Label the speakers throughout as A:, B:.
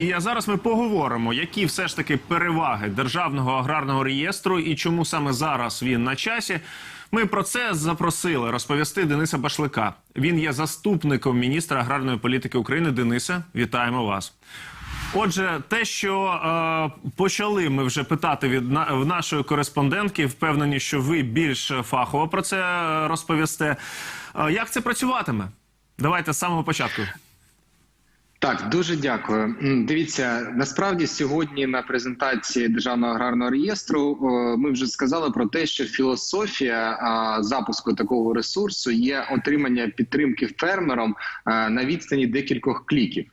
A: І зараз ми поговоримо, які все ж таки переваги державного аграрного реєстру і чому саме зараз він на часі. Ми про це запросили розповісти Дениса Башлика. Він є заступником міністра аграрної політики України. Денисе, вітаємо вас. Отже, те, що е, почали ми вже питати від на, в нашої кореспондентки, впевнені, що ви більш фахово про це е, розповісте. Е, як це працюватиме? Давайте з самого початку.
B: Так, дуже дякую. Дивіться, насправді сьогодні на презентації державного аграрного реєстру ми вже сказали про те, що філософія запуску такого ресурсу є отримання підтримки фермером на відстані декількох кліків.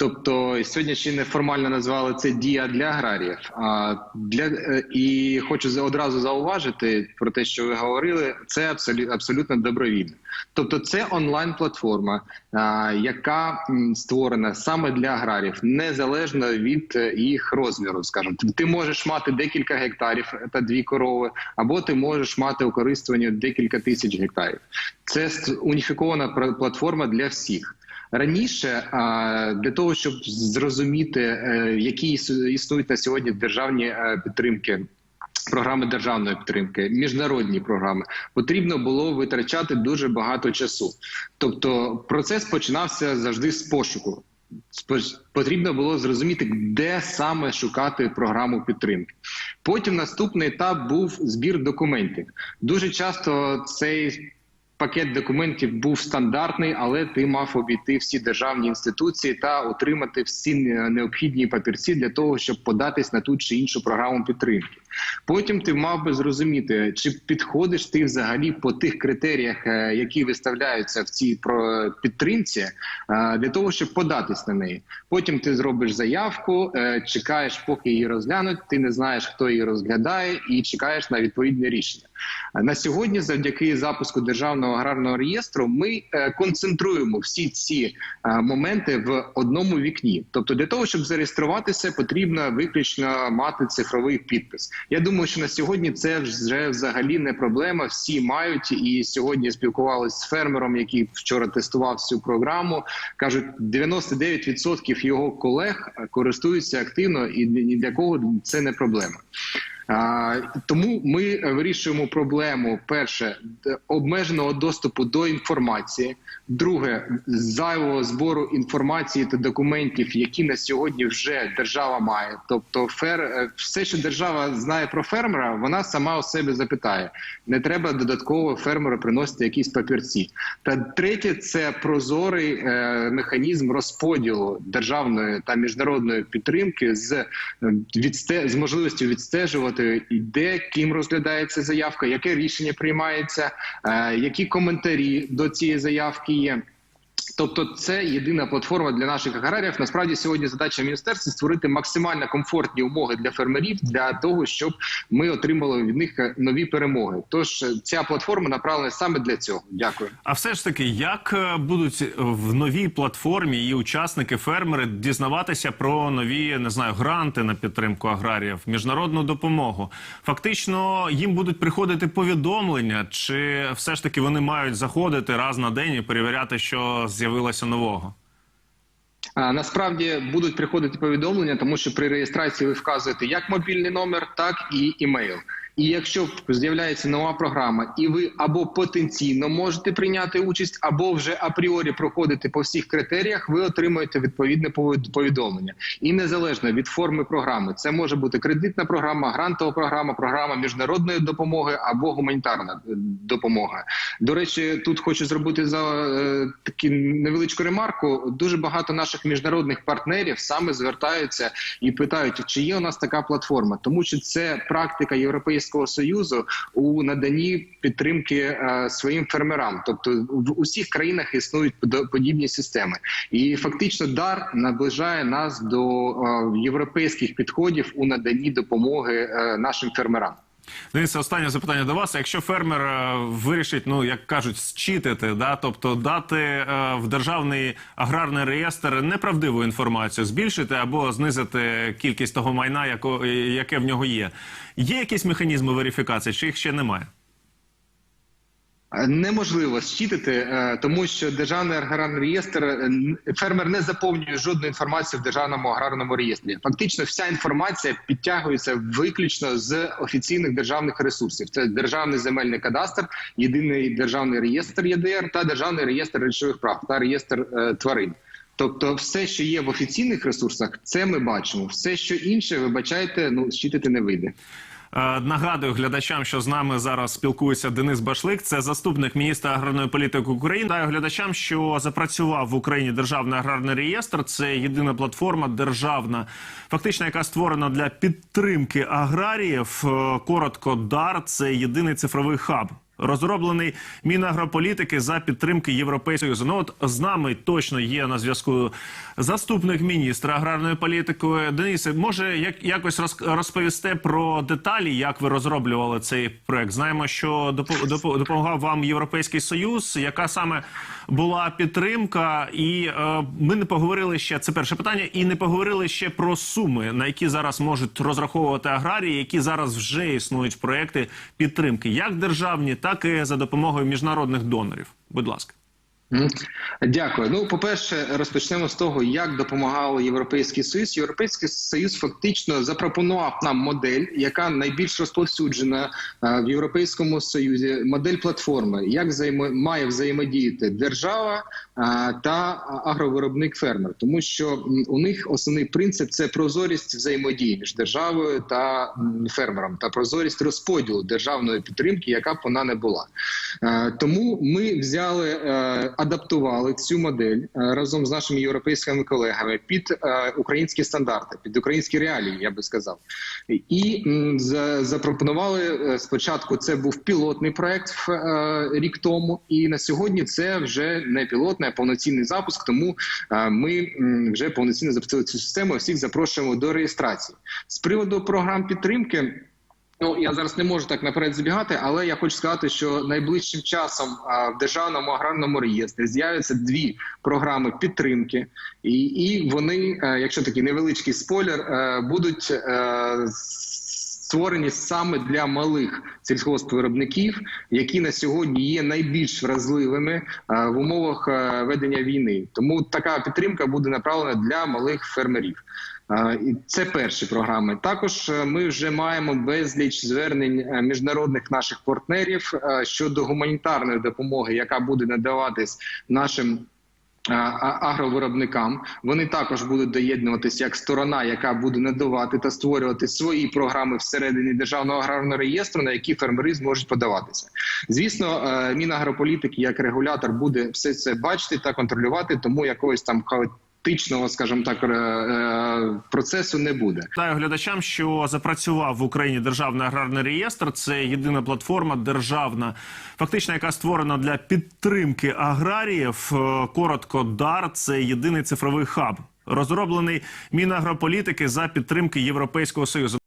B: Тобто сьогодні ще неформально назвали це дія для аграріїв. А для е, і хочу одразу зауважити про те, що ви говорили. Це абсолютно добровільно. Тобто, це онлайн платформа, яка створена саме для аграріїв, незалежно від е, їх розміру. Скажімо, Ти- можеш мати декілька гектарів та дві корови, або ти можеш мати у користуванні декілька тисяч гектарів. Це уніфікована платформа для всіх. Раніше для того, щоб зрозуміти, е, які існують на сьогодні державні е, підтримки. Програми державної підтримки, міжнародні програми потрібно було витрачати дуже багато часу. Тобто, процес починався завжди з пошуку. Потрібно було зрозуміти, де саме шукати програму підтримки. Потім наступний етап був збір документів. Дуже часто цей пакет документів був стандартний, але ти мав обійти всі державні інституції та отримати всі необхідні папірці для того, щоб податись на ту чи іншу програму підтримки. Потім ти мав би зрозуміти, чи підходиш ти взагалі по тих критеріях, е, які виставляються в цій підтримці, е, для того, щоб податись на неї. Потім ти зробиш заявку, е, чекаєш, поки її розглянуть. Ти не знаєш, хто її розглядає, і чекаєш на відповідне рішення. На сьогодні, завдяки запуску державного аграрного реєстру, ми концентруємо всі ці моменти в одному вікні. Тобто, для того, щоб зареєструватися, потрібно виключно мати цифровий підпис. Я думаю, що на сьогодні це вже взагалі не проблема. Всі мають і сьогодні спілкувалися з фермером, який вчора тестував цю програму. кажуть, 99% його колег користуються активно, і ні для кого це не проблема. Тому ми е, вирішуємо проблему: перше обмеженого доступу до інформації. Друге зайвого збору інформації та документів, які на сьогодні вже держава має. Тобто, фер е, все, що держава знає про фермера, вона сама у себе запитає. Не треба додатково фермеру приносити якісь папірці. Та третє це прозорий е, механізм розподілу державної та міжнародної підтримки з відсте з можливістю відстежувати, і де ким розглядається заявка, яке рішення приймається, е, які коментарі до цієї заявки є. Тобто, це єдина платформа для наших аграріїв. Насправді сьогодні задача міністерства створити максимально комфортні умови для фермерів для того, щоб ми отримали від них е, нові перемоги. Тож е, ця платформа направлена саме для цього. Дякую.
A: А все ж таки, як е, будуть в новій платформі її учасники, фермери дізнаватися про нові не знаю гранти на підтримку аграріїв, міжнародну допомогу? Фактично їм будуть приходити повідомлення, чи все ж таки вони мають заходити раз на день і перевіряти, що з'явилося нового?
B: Насправді будуть приходити повідомлення, тому що при реєстрації ви вказуєте як мобільний номер, так і імейл. І якщо з'являється нова програма, і ви або потенційно можете прийняти участь, або вже апріорі проходите по всіх критеріях, ви отримуєте відповідне повідомлення. І незалежно від форми програми, це може бути кредитна програма, грантова програма, програма міжнародної допомоги або гуманітарна е, допомога. До речі, тут хочу зробити за е, таку невеличку ремарку. Дуже багато наших міжнародних партнерів саме звертаються і питають, чи є у нас така платформа, тому що це практика Європейського союзу у наданні підтримки е, своїм фермерам. Тобто в усіх країнах існують подібні системи, і фактично дар наближає нас до е, європейських підходів у наданні допомоги е, нашим фермерам.
A: Денисе, останнє запитання до вас. Якщо фермер е, вирішить, ну як кажуть, зчитити, да, тобто дати е, в державний аграрний реєстр неправдиву інформацію, збільшити або знизити кількість того майна, яко, яке в нього є. Є якісь механізми верифікації, чи їх ще немає?
B: Неможливо щитити, е, тому що державний аграрний реєстр е, фермер не заповнює жодну інформацію в державному аграрному реєстрі. Фактично, вся інформація підтягується виключно з офіційних державних ресурсів. Це державний земельний кадастр, єдиний державний реєстр ЄДР та державний реєстр речових прав та реєстр е, тварин. Тобто, все, що є в офіційних ресурсах, це ми бачимо. Все, що інше, вибачайте, ну щитити не вийде.
A: Е, Нагадую глядачам, що з нами зараз спілкується Денис Башлик, це заступник міністра аграрної політики України. Даю глядачам, що запрацював в Україні державний аграрний реєстр. Це єдина платформа державна, фактично, яка створена для підтримки аграріїв. Е, Коротко, дар це єдиний цифровий хаб. Розроблений Мінагрополітики за підтримки Європейського Союзу. Ну от з нами точно є на зв'язку заступник міністра аграрної політики. Денисе, може як якось роз- розповісте про деталі, як ви розроблювали цей проект? Знаємо, що допо- допо- допомагав вам Європейський Союз. Яка саме була підтримка? І е, ми не поговорили ще. Це перше питання, і не поговорили ще про суми, на які зараз можуть розраховувати аграрії, які зараз вже існують проекти підтримки, як державні, так і за допомогою міжнародних донорів. Будь ласка.
B: Дякую. Ну, по-перше, розпочнемо з того, як допомагав Європейський Союз. Європейський Союз фактично запропонував нам модель, яка найбільш розповсюджена е, в Європейському Союзі. Модель платформи, як взаємо має взаємодіяти держава е, та агровиробник фермер, тому що у них основний принцип це прозорість взаємодії між державою та фермером, та прозорість розподілу державної підтримки, яка б вона не була. Е, Тому ми взяли, адаптували цю модель е, разом з нашими європейськими колегами під е, українські стандарти, під українські реалії, я би сказав. І запропонували е, спочатку. Це був пілотний проект рік тому, і на сьогодні це вже не пілотний, а повноцінний запуск. Тому ми вже повноцінно запустили цю систему. Всіх запрошуємо до реєстрації з приводу програм підтримки. Ну я зараз не можу так наперед збігати, але я хочу сказати, що найближчим часом в державному аграрному реєстрі з'являться дві програми підтримки, і, і вони, е, якщо такий невеличкий спойлер, е, будуть е, створені саме для малих сільськогоспвиробників, які на сьогодні є найбільш вразливими е, в умовах е, ведення війни. Тому така підтримка буде направлена для малих фермерів. Е, І це перші програми. Також ми вже маємо безліч звернень міжнародних наших партнерів щодо гуманітарної допомоги, яка буде надаватись нашим. Агровиробникам вони також будуть доєднуватися як сторона, яка буде надавати та створювати свої програми всередині державного аграрного реєстру, на які фермери зможуть подаватися. Звісно, е, Мінагрополітики як регулятор буде все це бачити та контролювати, тому якогось там хаотичного, скажімо так, е, е, процесу не буде.
A: Таю глядачам, що запрацював в Україні державний аграрний реєстр. Це єдина платформа державна, фактично, яка створена для підтримки аграріїв. Е, Коротко, дар це єдиний цифровий хаб, розроблений Мінагрополітики за підтримки Європейського союзу.